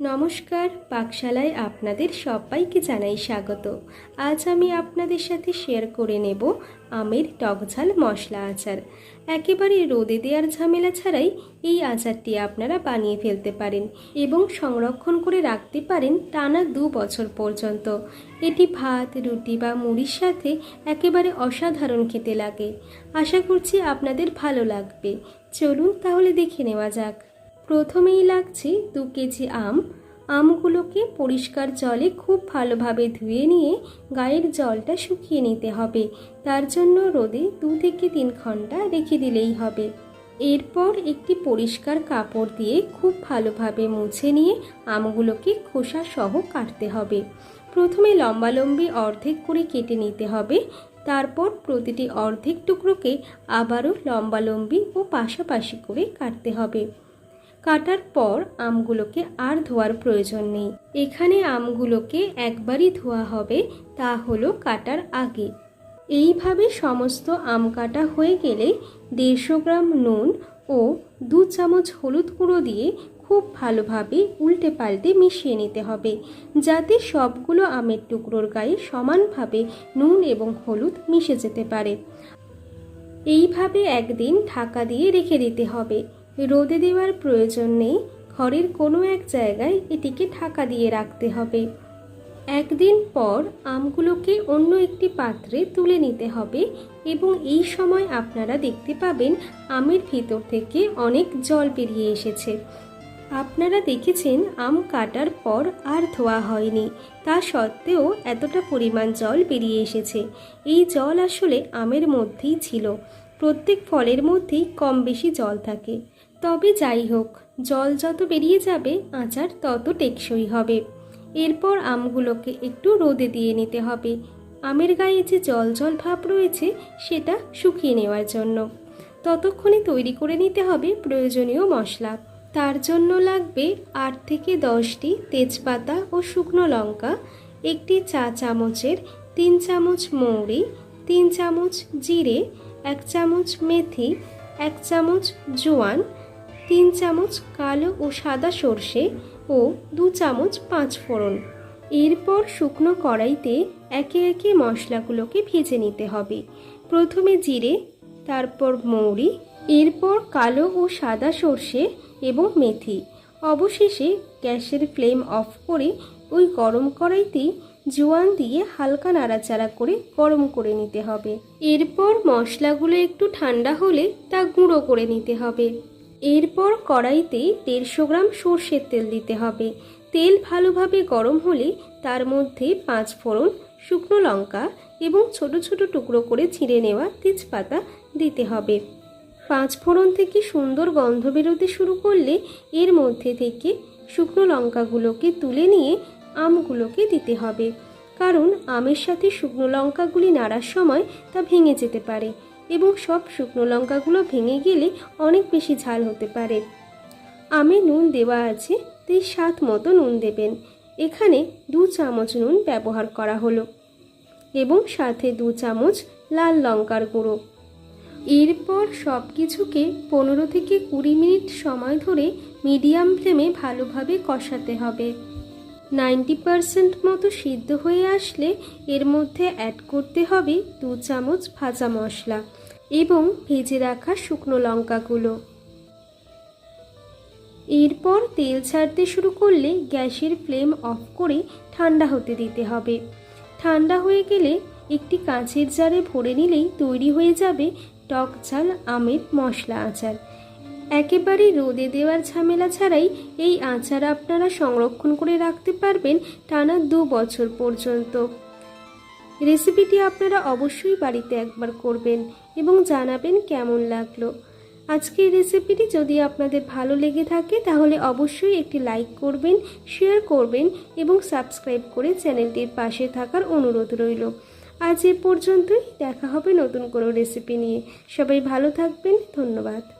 নমস্কার, পাকশালায় আপনাদের সবাইকে জানাই স্বাগত। আজ আমি আপনাদের সাথে শেয়ার করে নেব আমের টকঝাল মশলা আচার। একেবারে রোদে দেওয়ার ঝামেলা ছাড়াই এই আচারটি আপনারা বানিয়ে ফেলতে পারেন এবং সংরক্ষণ করে রাখতে পারেন টানা দু বছর পর্যন্ত। এটি ভাত, রুটি বা মুড়ির সাথে একেবারে অসাধারণ খেতে লাগে। আশা করছি আপনাদের ভালো লাগবে। চলুন তাহলে দেখে নেওয়া যাক। প্রথমেই লাগছে দু কেজি আম। আমগুলোকে পরিষ্কার জলে খুব ভালোভাবে ধুয়ে নিয়ে গায়ের জলটা শুকিয়ে নিতে হবে। তার জন্য রোদে দু থেকে তিন ঘণ্টা রেখে দিলেই হবে। এরপর একটি পরিষ্কার কাপড় দিয়ে খুব ভালোভাবে মুছে নিয়ে আমগুলোকে খোসা সহ কাটতে হবে। প্রথমে লম্বালম্বি অর্ধেক করে কেটে নিতে হবে। তারপর প্রতিটি অর্ধেক টুকরোকে আবারও লম্বালম্বি ও পাশাপাশি করে কাটতে হবে। কাটার পর আমগুলোকে আর ধোয়ার প্রয়োজন নেই। এখানে আমগুলোকে একবারই ধোয়া হবে, তা হলো কাটার আগে। এইভাবে সমস্ত আম কাটা হয়ে গেলে দেড়শো গ্রাম নুন ও দু চামচ হলুদ গুঁড়ো দিয়ে খুব ভালোভাবে উল্টে পাল্টে মিশিয়ে নিতে হবে, যাতে সবগুলো আমের টুকরোর গায়ে সমানভাবে নুন এবং হলুদ মিশে যেতে পারে। এইভাবে একদিন ঢাকা দিয়ে রেখে দিতে হবে। রোদে দেওয়ার প্রয়োজন নেই। ঘরের কোনো এক জায়গায় এটিকে ঢাকা দিয়ে রাখতে হবে। একদিন পর আমগুলোকে অন্য একটি পাত্রে তুলে নিতে হবে এবং এই সময় আপনারা দেখতে পাবেন আমের ভিতর থেকে অনেক জল বেরিয়ে এসেছে। আপনারা দেখেছেন আম কাটার পর আর ধোয়া হয়নি। তা সত্ত্বেও এতটা পরিমাণ জল বেরিয়ে এসেছে। এই জল আসলে আমের মধ্যেই ছিল। প্রত্যেক ফলের মধ্যেই কম বেশি জল থাকে। তবে যাই হোক, জল যত বেরিয়ে যাবে, আচার তত টেকসই হবে। এরপর আমগুলোকে একটু রোদে দিয়ে নিতে হবে। আমের গায়ে যে জল জল ভাব রয়েছে, সেটা শুকিয়ে নেওয়ার জন্য। ততক্ষণে তৈরি করে নিতে হবে প্রয়োজনীয় মশলা। তার জন্য লাগবে আট থেকে দশটি তেজপাতা ও শুকনো লঙ্কা, একটি চা চামচের তিন চামচ মৌরি, তিন চামচ জিরে এক চামচ মেথি, এক চামচ জোয়ান, তিন চামচ কালো ও সাদা সর্ষে ও দু চামচ পাঁচ ফোড়ন। এরপর শুকনো কড়াইতে একে একে মশলাগুলোকে ভেজে নিতে হবে। প্রথমে জিরে, তারপর মৌরি, এরপর কালো ও সাদা সর্ষে এবং মেথি। অবশেষে গ্যাসের ফ্লেম অফ করে ওই গরম কড়াইতেই জোয়ান দিয়ে হালকা নাড়াচাড়া করে গরম করে নিতে হবে। এরপর মশলাগুলো একটু ঠান্ডা হলে তা গুঁড়ো করে নিতে হবে। এরপর কড়াইতে দেড়শো গ্রাম সর্ষের তেল দিতে হবে। তেল ভালোভাবে গরম হলে তার মধ্যে পাঁচ ফোড়ন, শুকনো লঙ্কা এবং ছোট ছোট টুকরো করে ছিঁড়ে নেওয়া তেজপাতা দিতে হবে। পাঁচ ফোড়ন থেকে সুন্দর গন্ধ বেরোতে শুরু করলে এর মধ্যে থেকে শুকনো লঙ্কাগুলোকে তুলে নিয়ে আমগুলোকে দিতে হবে। কারণ আমের সাথে শুকনো লঙ্কাগুলি নাড়ার সময় তা ভেঙে যেতে পারে এবং সব শুকনো লঙ্কাগুলো ভেঙে গেলে অনেক বেশি ঝাল হতে পারে। আমে নুন দেওয়া আছে, তাই স্বাদ মতো নুন দেবেন। এখানে দু চামচ নুন ব্যবহার করা হলো এবং সাথে দু চামচ লাল লঙ্কার গুঁড়ো। এরপর সব কিছুকে পনেরো থেকে কুড়ি মিনিট সময় ধরে মিডিয়াম ফ্লেমে ভালোভাবে কষাতে হবে। নাইনটি পারসেন্ট মতো সিদ্ধ হয়ে আসলে এর মধ্যে অ্যাড করতে হবে দু চামচ ভাজা মশলা এবং ভেজে রাখা শুকনো লঙ্কাগুলো। এরপর তেল ছাড়তে শুরু করলে গ্যাসের ফ্লেম অফ করে ঠান্ডা হতে দিতে হবে। ঠান্ডা হয়ে গেলে একটি কাঁচের জারে ভরে নিলেই তৈরি হয়ে যাবে টক ঝাল আমের মশলা আচার। একেবারে রোদে দেওয়ার ঝামেলা ছাড়াই এই আচার আপনারা সংরক্ষণ করে রাখতে পারবেন টানা দু বছর পর্যন্ত। রেসিপিটি আপনারা অবশ্যই বাড়িতে একবার করবেন এবং জানাবেন কেমন লাগল। আজকের রেসিপিটি যদি আপনাদের ভালো লেগে থাকে তাহলে অবশ্যই একটি লাইক করবেন, শেয়ার করবেন এবং সাবস্ক্রাইব করে চ্যানেলটির পাশে থাকার অনুরোধ রইল। আজ এ পর্যন্তই, দেখা হবে নতুন কোনো রেসিপি নিয়ে। সবাই ভালো থাকবেন, ধন্যবাদ।